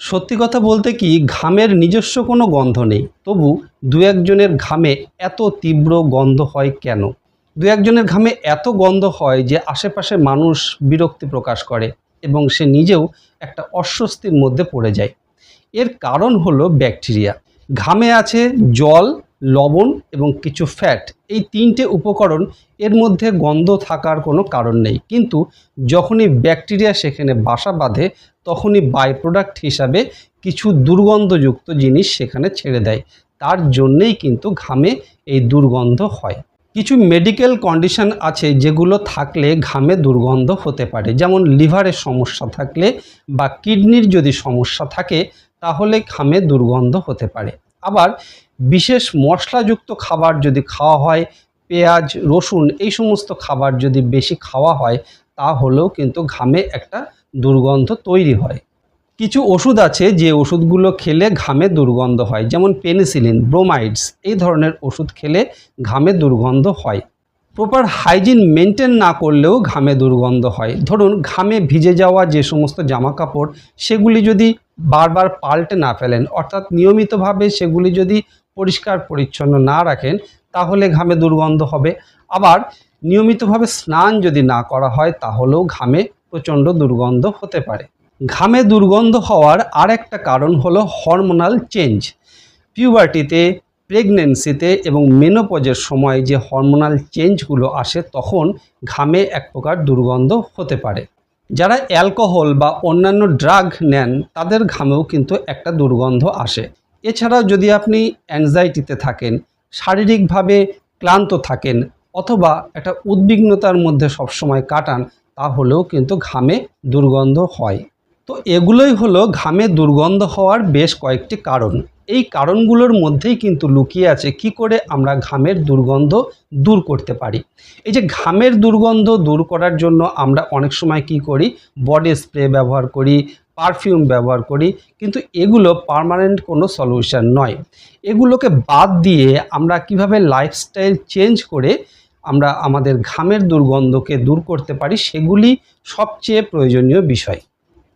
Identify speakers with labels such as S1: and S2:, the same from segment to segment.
S1: সত্যি কথা বলতে কি, ঘামের নিজস্ব কোনো গন্ধ নেই। তবু দু একজনের ঘামে এত তীব্র গন্ধ হয় কেন? দু একজনের ঘামে এত গন্ধ হয় যে আশেপাশে মানুষ বিরক্তি প্রকাশ করে এবং সে নিজেও একটা অস্বস্তির মধ্যে পড়ে যায়। এর কারণ হলো ব্যাকটেরিয়া। ঘামে আছে জল লবণ এবং কিছু ফ্যাট এই তিনটে উপকরণ এর মধ্যে গন্ধ থাকার কোনো কারণ নেই। কিন্তু যখনই ব্যাকটেরিয়া সেখানে বাসা বাঁধে, তখনই বাই প্রোডাক্ট হিসাবে কিছু দুর্গন্ধযুক্ত জিনিস সেখানে ছেড়ে দেয়। তার জন্যেই কিন্তু ঘামে এই দুর্গন্ধ হয়। কিছু মেডিকেল কন্ডিশন আছে যেগুলো থাকলে ঘামে দুর্গন্ধ হতে পারে। যেমন লিভারের সমস্যা থাকলে বা কিডনির যদি সমস্যা থাকে, তাহলে ঘামে দুর্গন্ধ হতে পারে। আবার বিশেষ মশলাযুক্ত খাবার যদি খাওয়া হয়, পেঁয়াজ, রসুন, এই সমস্ত খাবার যদি বেশি খাওয়া হয় তাহলেও কিন্তু ঘামে একটা দুর্গন্ধ তৈরি হয়। কিছু ওষুধ আছে যে ওষুধগুলো খেলে ঘামে দুর্গন্ধ হয়, যেমন পেনিসিলিন, ব্রোমাইডস, এই ধরনের ওষুধ খেলে ঘামে দুর্গন্ধ হয়। প্রপার হাইজিন মেনটেন না করলেও ঘামে দুর্গন্ধ হয়। ধরুন, ঘামে ভিজে যাওয়া যে সমস্ত জামা কাপড় সেগুলি যদি বারবার পাল্টে না ফেলেন, অর্থাৎ নিয়মিতভাবে সেগুলি যদি পরিষ্কার পরিচ্ছন্ন না রাখেন, তাহলে ঘামে দুর্গন্ধ হবে। আবার নিয়মিতভাবে স্নান যদি না করা হয়, তাহলেও ঘামে প্রচণ্ড দুর্গন্ধ হতে পারে। ঘামে দুর্গন্ধ হওয়ার আর একটা কারণ হলো হরমোনাল চেঞ্জ। পিউবার্টিতে, প্রেগনেন্সিতে এবং মেনোপজের সময় যে হরমোনাল চেঞ্জগুলো আসে, তখন ঘামে এক প্রকার দুর্গন্ধ হতে পারে। যারা অ্যালকোহল বা অন্যান্য ড্রাগ নেন, তাদের ঘামেও কিন্তু একটা দুর্গন্ধ আসে। এছাড়াও যদি আপনি অ্যাংজাইটিতে থাকেন, শারীরিকভাবে ক্লান্ত থাকেন, অথবা একটা উদ্বিগ্নতার মধ্যে সবসময় কাটান, তাহলেও কিন্তু ঘামে দুর্গন্ধ হয়। তো এগুলোই হলো ঘামে দুর্গন্ধ হওয়ার বেশ কয়েকটি কারণ। এই কারণগুলোর মধ্যেই কিন্তু লুকিয়ে আছে কি করে আমরা ঘামের দুর্গন্ধ দূর করতে পারি। এই যে ঘামের দুর্গন্ধ দূর করার জন্য আমরা অনেক সময় কি করি? বডি স্প্রে ব্যবহার করি, পারফিউম ব্যবহার করি, কিন্তু এগুলো পার্মানেন্ট কোনো সলিউশন নয়। এগুলোকে বাদ দিয়ে আমরা কীভাবে লাইফস্টাইল চেঞ্জ করে আমরা আমাদের ঘামের দুর্গন্ধকে দূর করতে পারি, সেগুলি সবচেয়ে প্রয়োজনীয় বিষয়।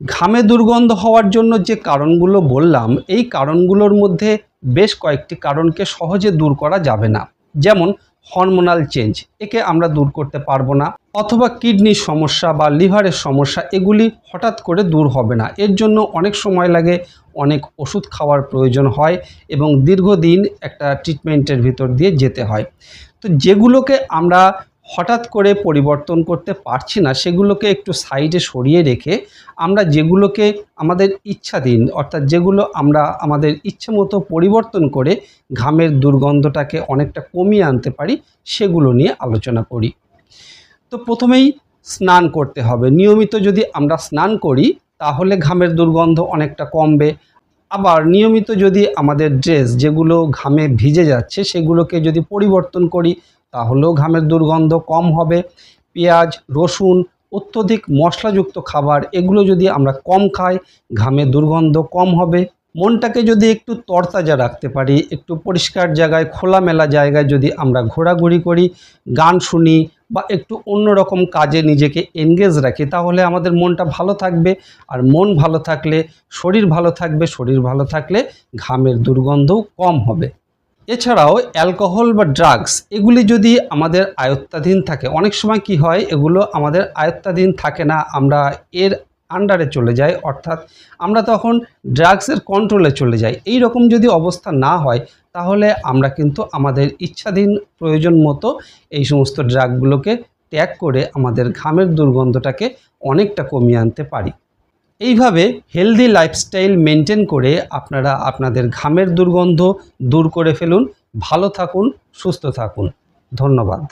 S1: ঘামে দুর্গন্ধ হওয়ার জন্য যে কারণগুলো বললাম, এই কারণগুলোর মধ্যে বেশ কয়েকটি কারণকে সহজে দূর করা যাবে না। যেমন হরমোনাল চেঞ্জ একে আমরা দূর করতে পারব না, অথবা কিডনির সমস্যা বা লিভারের সমস্যা, এগুলি হঠাৎ করে দূর হবে না। এর জন্য অনেক সময় লাগে, অনেক ওষুধ খাওয়ার প্রয়োজন হয় এবং দীর্ঘদিন একটা ট্রিটমেন্টের ভিতর দিয়ে যেতে হয়। তো যেগুলোকে আমরা হঠাৎ করে পরিবর্তন করতে পারছি না, সেগুলোকে একটু সাইডে সরিয়ে রেখে আমরা যেগুলোকে আমাদের ইচ্ছাধীন অর্থাৎ যেগুলো আমরা আমাদের ইচ্ছে মতো পরিবর্তন করে ঘামের দুর্গন্ধটাকে অনেকটা কমিয়ে আনতে পারি, সেগুলো নিয়ে আলোচনা করি। তো প্রথমেই স্নান করতে হবে। নিয়মিত যদি আমরা স্নান করি, তাহলে ঘামের দুর্গন্ধ অনেকটা কমবে। আবার নিয়মিত যদি আমাদের ড্রেস যেগুলো ঘামে ভিজে যাচ্ছে, সেগুলোকে যদি পরিবর্তন করি তাহলেও ঘামের দুর্গন্ধ কম হবে। পেঁয়াজ, রসুন, অত্যধিক মশলাযুক্ত খাবার, এগুলো যদি আমরা কম খাই ঘামে দুর্গন্ধ কম হবে। মনটাকে যদি একটু তরতাজা রাখতে পারি, একটু পরিষ্কার জায়গায়, খোলামেলা জায়গায় যদি আমরা ঘোরাঘুরি করি, গান শুনি বা একটু অন্যরকম কাজে নিজেকে এনগেজ রাখি, তাহলে আমাদের মনটা ভালো থাকবে। আর মন ভালো থাকলে, শরীর ভালো থাকবে, শরীর ভালো থাকলে ঘামের দুর্গন্ধও কম হবে। এছাড়াও অ্যালকোহল বা ড্রাগস, এগুলি যদি আমাদের আয়ত্তাধীন থাকে, অনেক সময় কি হয়, এগুলো আমাদের আয়ত্তাধীন থাকে না, আমরা এর আন্ডারে চলে যাই, অর্থাৎ আমরা তখন ড্রাগসের কন্ট্রোলে চলে যাই। এই রকম যদি অবস্থা না হয়, তাহলে আমরা কিন্তু আমাদের ইচ্ছাধীন প্রয়োজন মতো এই সমস্ত ড্রাগগুলোকে ত্যাগ করে আমাদের ঘামের দুর্গন্ধটাকে অনেকটা কমিয়ে আনতে পারি। এইভাবে হেলদি লাইফস্টাইল মেনটেন করে আপনারা আপনাদের ঘামের দুর্গন্ধ দূর করে ফেলুন, ভালো থাকুন, সুস্থ থাকুন। ধন্যবাদ।